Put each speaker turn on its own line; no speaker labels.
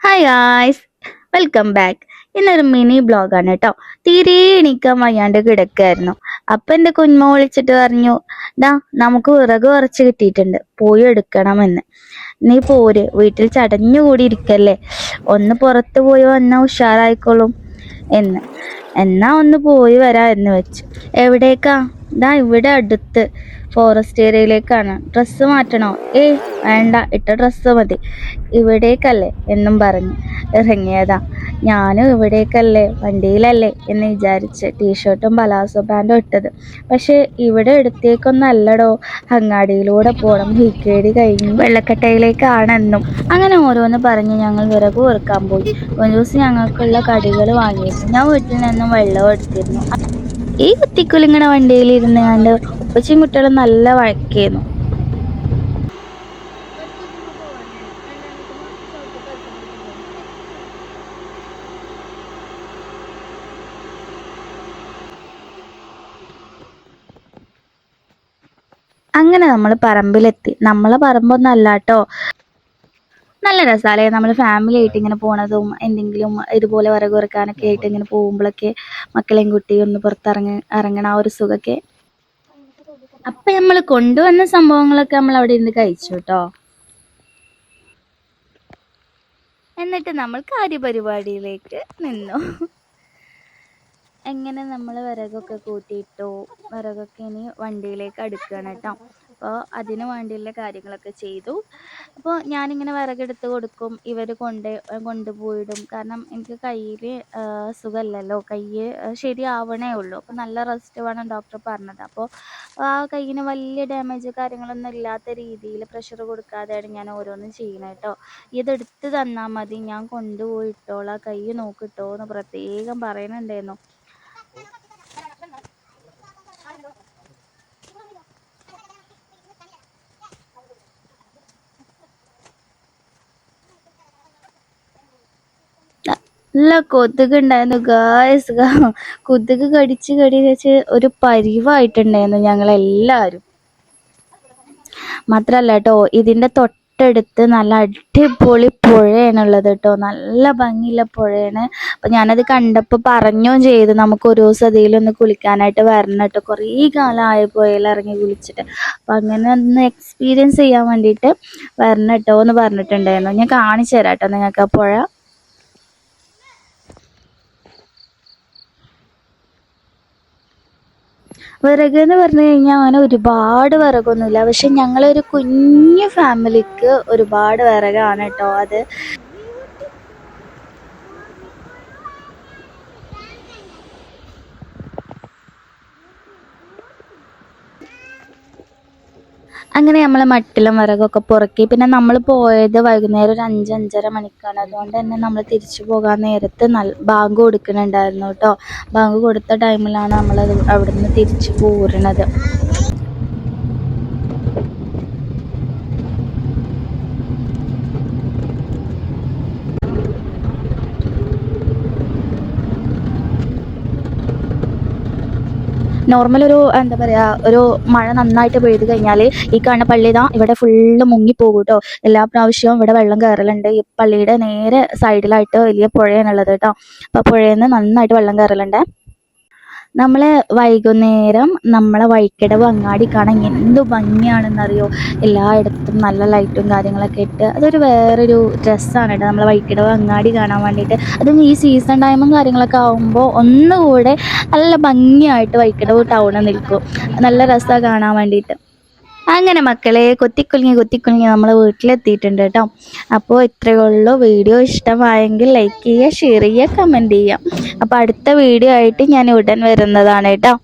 Hi guys welcome back ഇന്നൊരു mini ബ്ലോഗാണ് കേട്ടോ തീരെ എണീക്കാൻ വയ്യാണ്ട് കിടക്കായിരുന്നു. അപ്പൊ എന്റെ കുഞ്ഞുമ വിളിച്ചിട്ട് പറഞ്ഞു ഡാ നമുക്ക് വിറക് കുറച്ച് കിട്ടിയിട്ടുണ്ട്. പോയി എടുക്കണമെന്ന്. നീ പോര്. വീട്ടിൽ ചടഞ്ഞുകൂടി ഇരിക്കല്ലേ ഒന്ന് പുറത്ത് പോയി വന്നാൽ ഉഷാറായിക്കോളും. എന്ന്. എന്നാ ഒന്ന് പോയി വരാ. എന്ന് വെച്ചു. എവിടേക്കാ? ദാ ഇവിടെ അടുത്ത് ഫോറസ്റ്റ് ഏരിയയിലേക്കാണ് ഡ്രസ്സ് മാറ്റണോ? ഏയ് വേണ്ട ഇട്ട ഡ്രസ്സ് മതി. ഇവിടേക്കല്ലേ എന്നും പറഞ്ഞ് ഇറങ്ങിയതാ. ഞാനും ഇവിടേക്കല്ലേ വണ്ടിയിലല്ലേ എന്ന് വിചാരിച്ച് ടീഷർട്ടും പലാസോ പാന്റും ഇട്ടത്. പക്ഷേ ഇവിടെ എടുത്തേക്കൊന്നല്ലടോ അങ്ങാടിയിലൂടെ പോകണം ഹിക്കേടി കഴിഞ്ഞ് വെള്ളക്കട്ടയിലേക്കാണെന്നും. അങ്ങനെ ഓരോന്ന് പറഞ്ഞ് ഞങ്ങൾ വിറക് കൊറുക്കാൻ പോയി. ഒരു ദിവസം ഞങ്ങൾക്കുള്ള കടികൾ വാങ്ങിയിരുന്നു. ഞാൻ വീട്ടിൽ നിന്നും വെള്ളം എടുത്തിരുന്നു. ഈ കുത്തിക്കുലുങ്ങണ വണ്ടിയിൽ ഇരുന്ന് കണ്ട് ഉപ്പച്ചും കുട്ടികളും നല്ല വഴക്കായിരുന്നു അങ്ങനെ നമ്മൾ പറമ്പിലെത്തി. നമ്മളെ പറമ്പൊന്നും അല്ല കേട്ടോ നല്ല രസമല്ലേ നമ്മൾ ഫാമിലി ആയിട്ട് ഇങ്ങനെ പോണതും എന്തെങ്കിലും ഇതുപോലെ വിറക് കുറക്കാനൊക്കെ ആയിട്ട് ഇങ്ങനെ പോകുമ്പോഴൊക്കെ മക്കളെയും കുട്ടിയും ഒന്ന് പുറത്തിറങ്ങ ഇറങ്ങണ ആ ഒരു സുഖമൊക്കെ അപ്പൊ നമ്മൾ കൊണ്ടുവന്ന സംഭവങ്ങളൊക്കെ നമ്മൾ അവിടെ ഇരുന്ന് കഴിച്ചു കേട്ടോ. എന്നിട്ട് നമ്മൾ കാര്യപരിപാടിയിലേക്ക് നിന്നു. എങ്ങനെ നമ്മൾ വിറകൊക്കെ കൂട്ടിയിട്ടു വിറകൊക്കെ ഇനി വണ്ടിയിലേക്ക് അടുക്കുകയാണ് കേട്ടോ. അപ്പോൾ അതിന് വേണ്ടിയുള്ള കാര്യങ്ങളൊക്കെ ചെയ്തു. അപ്പോൾ ഞാനിങ്ങനെ വിറകെടുത്ത് കൊടുക്കും. ഇവർ കൊണ്ട് കൊണ്ടുപോയിടും. കാരണം എനിക്ക് കയ്യിൽ സുഖമില്ലല്ലോ കൈ ശരിയാവണേ ഉള്ളൂ. അപ്പോൾ നല്ല റെസ്റ്റ് വേണം ഡോക്ടർ പറഞ്ഞത്. അപ്പോൾ ആ കയ്യിന് വലിയ ഡാമേജ് കാര്യങ്ങളൊന്നും ഇല്ലാത്ത രീതിയിൽ പ്രഷർ കൊടുക്കാതെയാണ് ഞാൻ ഓരോന്നും ചെയ്യണത് കേട്ടോ. ഇതെടുത്ത് തന്നാൽ മതി. ഞാൻ കൊണ്ടുപോയിട്ടോളാം കൈ നോക്കിട്ടോ എന്ന് പ്രത്യേകം പറയുന്നുണ്ടായിരുന്നു. നല്ല കൊതുക് ഉണ്ടായിരുന്നു. ഗായസ് കൊതുക് കടിച്ച് കടിച്ച് ഒരു പരിവായിട്ടുണ്ടായിരുന്നു ഞങ്ങളെല്ലാവരും മാത്രല്ല കേട്ടോ ഇതിന്റെ തൊട്ടടുത്ത് നല്ല അടിപൊളി പുഴയാണുള്ളത് കേട്ടോ നല്ല ഭംഗിയുള്ള പുഴയാണ്. അപ്പം ഞാനത് കണ്ടപ്പോൾ പറഞ്ഞോ ചെയ്തു. നമുക്ക് ഒരു ദിവസം അതിലൊന്ന് കുളിക്കാനായിട്ട് വരണം കേട്ടോ കുറേ കാലമായ പുഴയിൽ ഇറങ്ങി കുളിച്ചിട്ട്. അപ്പം അങ്ങനെ ഒന്ന് എക്സ്പീരിയൻസ് ചെയ്യാൻ വേണ്ടിയിട്ട് വരണം കേട്ടോ എന്ന് പറഞ്ഞിട്ടുണ്ടായിരുന്നു. ഞാൻ കാണിച്ചു തരാം കേട്ടോ നിങ്ങൾക്ക് ആ പുഴ. വിറക് എന്ന് പറഞ്ഞു കഴിഞ്ഞാൽ അങ്ങനെ ഒരുപാട് വിറകൊന്നുമില്ല. പക്ഷെ ഞങ്ങളൊരു കുഞ്ഞു ഫാമിലിക്ക് ഒരുപാട് വിറകാണ് കേട്ടോ അത്. അങ്ങനെ നമ്മൾ മട്ടിലും വിറകൊക്കെ പുറക്കി. പിന്നെ നമ്മൾ പോയത് വൈകുന്നേരം ഒരു അഞ്ച് അഞ്ചര മണിക്കാണ്. അതുകൊണ്ട് തന്നെ നമ്മൾ തിരിച്ചു പോകാൻ നേരത്ത് നല്ല ബാങ്ക് കൊടുക്കുന്നുണ്ടായിരുന്നു കേട്ടോ. ബാങ്ക് കൊടുത്ത ടൈമിലാണ് നമ്മൾ അവിടുന്ന് തിരിച്ചു പോരുന്നത്. നോർമൽ ഒരു എന്താ പറയാ ഒരു മഴ നന്നായിട്ട് പെയ്ത് കഴിഞ്ഞാൽ ഈ കാണുന്ന പള്ളി ഇതാ ഇവിടെ ഫുള്ള് മുങ്ങിപ്പോകും കേട്ടോ എല്ലാ പ്രാവശ്യവും ഇവിടെ വെള്ളം കയറലുണ്ട് ഈ പള്ളിയുടെ നേരെ സൈഡിലായിട്ട് വലിയ പുഴയാണുള്ളത് കേട്ടോ അപ്പോൾ പുഴയിൽ നിന്ന് നന്നായിട്ട് വെള്ളം കയറലുണ്ട് നമ്മൾ വൈകുന്നേരം നമ്മളെ വഴിക്കടവ് അങ്ങാടി കാണാൻ എന്ത് ഭംഗിയാണെന്നറിയോ? എല്ലായിടത്തും നല്ല ലൈറ്റും കാര്യങ്ങളൊക്കെ ഇട്ട് അതൊരു വേറൊരു രസമാണ് കേട്ടോ നമ്മളെ വഴിക്കടവ് അങ്ങാടി കാണാൻ വേണ്ടിയിട്ട്. അതും ഈ സീസൺ ടൈമും കാര്യങ്ങളൊക്കെ ആകുമ്പോൾ ഒന്നുകൂടെ നല്ല ഭംഗിയായിട്ട് വഴിക്കടവ് ടൗണിൽ നിൽക്കും. നല്ല രസമാണ് കാണാൻ വേണ്ടിയിട്ട്. അങ്ങനെ മക്കളെ കൊത്തിക്കുലുങ്ങി കൊത്തിക്കുലുങ്ങി നമ്മൾ വീട്ടിലെത്തിയിട്ടുണ്ട് കേട്ടോ അപ്പോൾ ഇത്രയേ ഉള്ളൂ. വീഡിയോ ഇഷ്ടമായെങ്കിൽ ലൈക്ക് ചെയ്യുക ഷെയർ ചെയ്യുക കമന്റ് ചെയ്യുക. അപ്പോൾ അടുത്ത വീഡിയോ ആയിട്ട് ഞാൻ ഉടൻ വരുന്നതാണ് കേട്ടോ